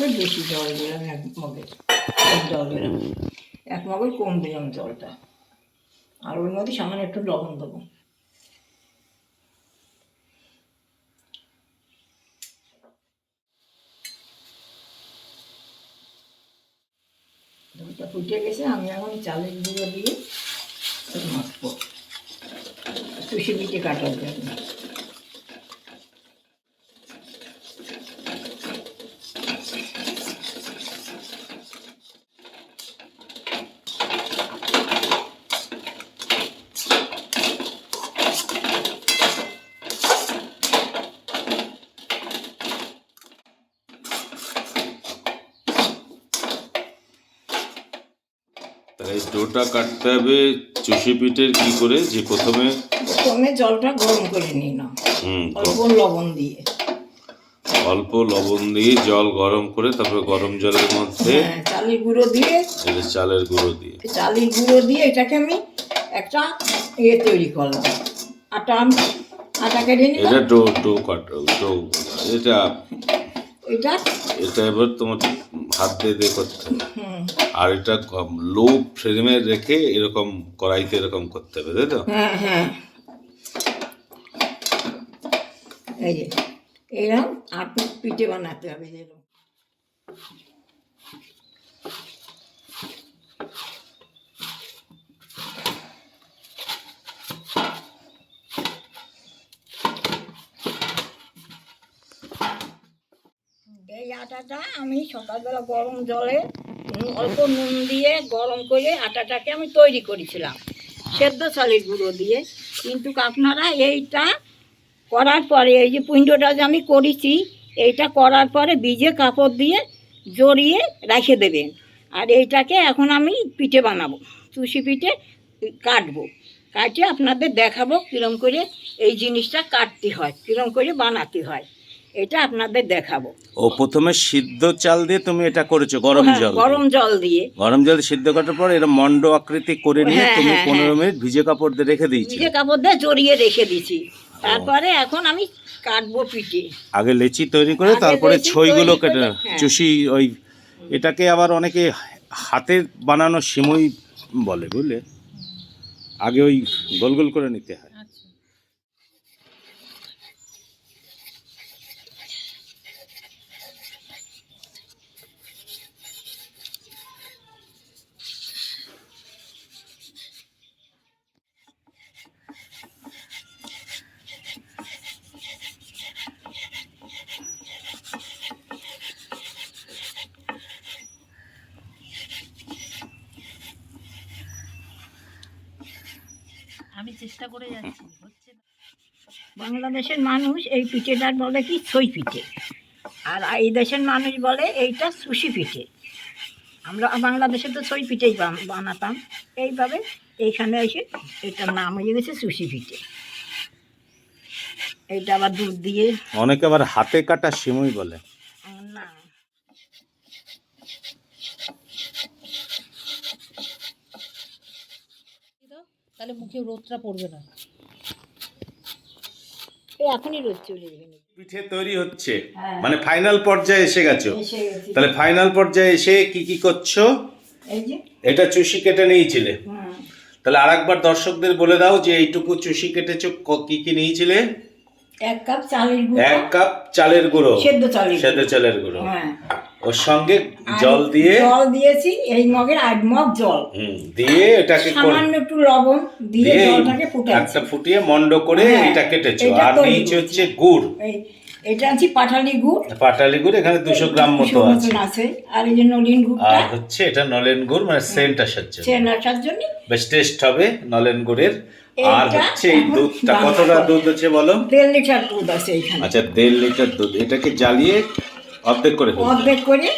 কাপের বেশি জল দিলাম, এক মগের এক জল দিলাম। এক মগের কম দিলাম জলটা। আর ওর মধ্যে সামান্য একটু লবণ দেবো। জলটা ফুটে গেছে, আমি এখন চালের গুঁড়ো দিয়ে মাখবো। টুসি পিঠে কাটার জন্য তাহলে এই ডোটা কাটতে হবে চুষি পিঠের কি করে? যে প্রথমে প্রথমে জলটা গরম করে নিই না হুম অল্প লবণ দিয়ে। অল্প লবণ দিয়ে জল গরম করে তারপরে গরম জলের মধ্যে হ্যাঁ, চালের গুঁড়ো দিয়ে। এটা চালের গুঁড়ো দিয়ে। চালের গুঁড়ো দিয়ে এটাকে আমি একটা ইয়ে তৈরি করলাম। আটা আটা কেটে এটা ডো ডো কাট ডো এটা এটা? এটা এবার তোমার হাত দিয়ে দিয়ে করতে হবে। আর এটা লো ফ্লেমে রেখে এরকম কড়াইতে এরকম করতে হবে তাই তো? হ্যাঁ হ্যাঁ। এই যে এরকম আর পিঠে বানাতে হবে যেরকম এই আটাটা আমি সকালবেলা গরম জলে অল্প নুন দিয়ে গরম করে আটাটাকে আমি তৈরি করেছিলাম, সেদ্ধ চালের গুঁড়ো দিয়ে। কিন্তু আপনারা এইটা করার পরে, এই যে পুঞ্জটা যে আমি করেছি, এইটা করার পরে ভিজে কাপড় দিয়ে জড়িয়ে রেখে দেবেন। আর এইটাকে এখন আমি পিঠে বানাবো চুষি পিঠে কাটবো। কাটে আপনাদের দেখাবো কীরম করে এই জিনিসটা কাটতে হয়, কীরম করে বানাতে হয়। এটা আপনাদের দেখাবো। ও প্রথমে সিদ্ধ চাল দিয়ে তুমি এটা করেছ গরম হ্যাঁ, জল গরম জল দিয়ে। গরম জল সিদ্ধ করার পর এটা মন্ড আকৃতি করে নিয়ে হ্যাঁ, তুমি হ্যাঁ, পনেরো মিনিট ভিজে কাপড় দিয়ে রেখে দিয়েছি ভিজে কাপড় দিয়ে জড়িয়ে রেখে দিয়েছি। তারপরে এখন আমি কাটবো পিঠে। আগে লেচি তৈরি করে তারপরে ছইগুলো কেটে। চুষি ওই এটাকে আবার অনেকে হাতে বানানো সিমই বলে বুঝলে? আগে ওই গোল গোল করে নিতে হয়। আমি চেষ্টা করে যাচ্ছি হচ্ছে বাংলাদেশের মানুষ এই পিঠেটার বলে কি? ছই পিঠে। আর এই দেশের মানুষ বলে এইটা সুশি পিঠে। আমরা বাংলাদেশে তো ছই পিঠেই বান- বানাতাম। এইভাবে এইখানে এসে এটার নাম হয়ে গেছে সুশি পিঠে। এইটা আবার দুধ দিয়ে অনেকে আবার হাতে কাটা সিমুই বলে আহ, না দাও, তাহলে মুখে রোদটা পড়বে না। এই এখনই রোদ চলে যাবে পিঠে তৈরি হচ্ছে। হ্যাঁ। মানে ফাইনাল পর্যায়ে এসে গেছো। তাহলে ফাইনাল পর্যায়ে এসে কি কি করছ? এটা চুষি কেটে নিয়েছিলে। তাহলে আরেকবার দর্শকদের বলে দাও যে এইটুকু চুষি কেটেছো কি কি নিয়েছিলে? এক কাপ চালের গুঁড়ো। এক কাপ চালের গুঁড়ো। সেদ্ধ চালের। সেদ্ধ চালের গুঁড়ো। হ্যাঁ। ওর সঙ্গে জল দিয়ে জল দিয়েছি এই মগের মগ জল। দিয়ে এটাকে সামান্য একটু লবণ দিয়ে জলটাকে ফুটাচ্ছি। একটা ফুটিয়ে মন্ড করে হ্যাঁ, এটা কেটেছো। আর হচ্ছে গুড়। এটা আনছি পাটালি গুড়। পাটালি গুড় এখানে দুশো গ্রাম মতো আছে। আছে। আর এই যে নলিন গুড়টা আর হচ্ছে এটা নলেন গুড় মানে সেন্ট আসার জন্য। সে নাচার জন্য। বেশ টেস্ট হবে নলেন গুড়ের। আর হচ্ছে এই দুধটা কতটা দুধ আছে বলো? দেড় লিটার দুধ আছে এখানে। আচ্ছা দেড় লিটার দুধ। এটাকে জ্বালিয়ে অর্ধেক করে অর্ধেক করে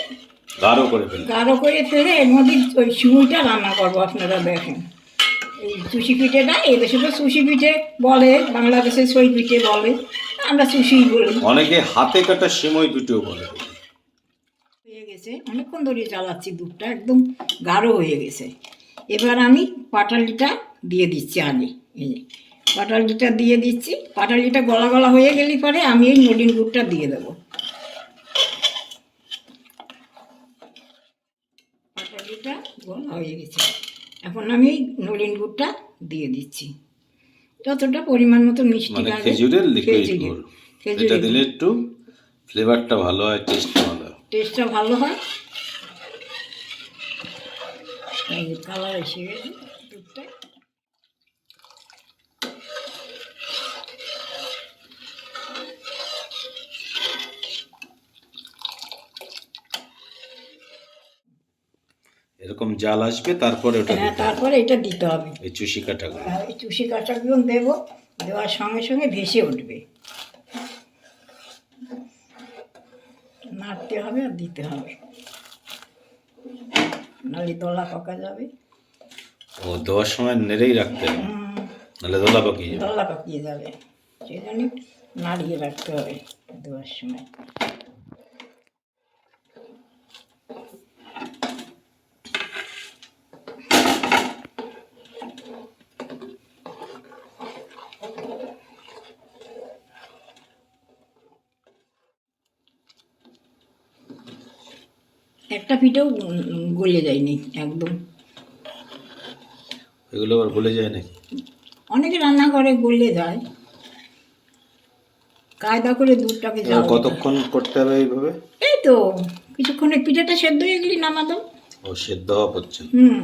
গাঢ় করে ফেলবে গাঢ় করে ফেলে এর মধ্যে ওই সিমুইটা রান্না করব আপনারা দেখেন। এই সুশি পিঠেটা এদেশে তো সুশি পিঠে বলে বাংলাদেশে সই পিঠে বলে আমরা সুশিই বলি। অনেকে হাতে কাটা সিমই পিঠেও বলে। হয়ে গেছে অনেকক্ষণ ধরে চালাচ্ছি দুধটা একদম গাঢ় হয়ে গেছে। এবার আমি পাটালিটা দিয়ে দিচ্ছি আগে এই যে। পাটালিটা দিয়ে দিচ্ছি পাটালিটা গলা গলা হয়ে গেলে পরে আমি এই নলিন গুড়টা দিয়ে দেবো। হয়ে গেছে। এখন আমি নলিন গুড়টা দিয়ে দিচ্ছি। যতটা পরিমাণ মতো মিষ্টি লাগে লাগবে খেজুরের লিকুইড। গুড়। এটা দিলে একটু ফ্লেভারটা ভালো হয় টেস্টটা ভালো হয়। টেস্টটা ভালো হয়। কালার এসে গেছে দুধটা এরকম জাল আসবে তারপরে ওটা হ্যাঁ তারপরে এটা দিতে হবে। এই চুষি কাটাগুলো এই চুষি কাঁচাগুলো দেবো দেওয়ার সঙ্গে সঙ্গে ভেসে উঠবে। নাড়তে হবে আর দিতে হবে। নাহলে দলা পাকা যাবে। ও দেওয়ার সময় নেড়েই রাখতে হবে। নাহলে দোলা পাকিয়ে যাবে। দলা পাকিয়ে যাবে। সেই জন্য নাড়িয়ে রাখতে হবে দেওয়ার সময়। একটা পিঠেও গলে যায়নি একদম। এগুলো আবার গলে যায় নাকি? অনেকে রান্না করে গলে যায়। কায়দা করে দুধটাকে হয়। কতক্ষণ করতে হবে এইভাবে? এই তো কিছুক্ষণে পিঠাটা সেদ্ধ হয়ে গেলি নামা দাও ও সেদ্ধ হওয়া পর্যন্ত? হুম।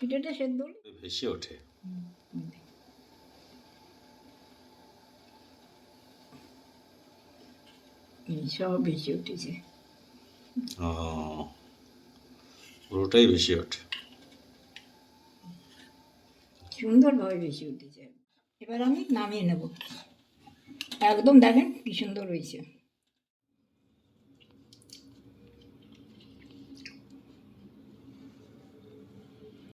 পিঠাটা সেদ্ধ হলে ভেসে ওঠে। সব বেশি উঠেছে। পুরোটাই বেশি ওঠে। সুন্দরভাবে বেশি উঠেছে। এবার আমি নামিয়ে নেব। একদম দেখেন কি সুন্দর হয়েছে।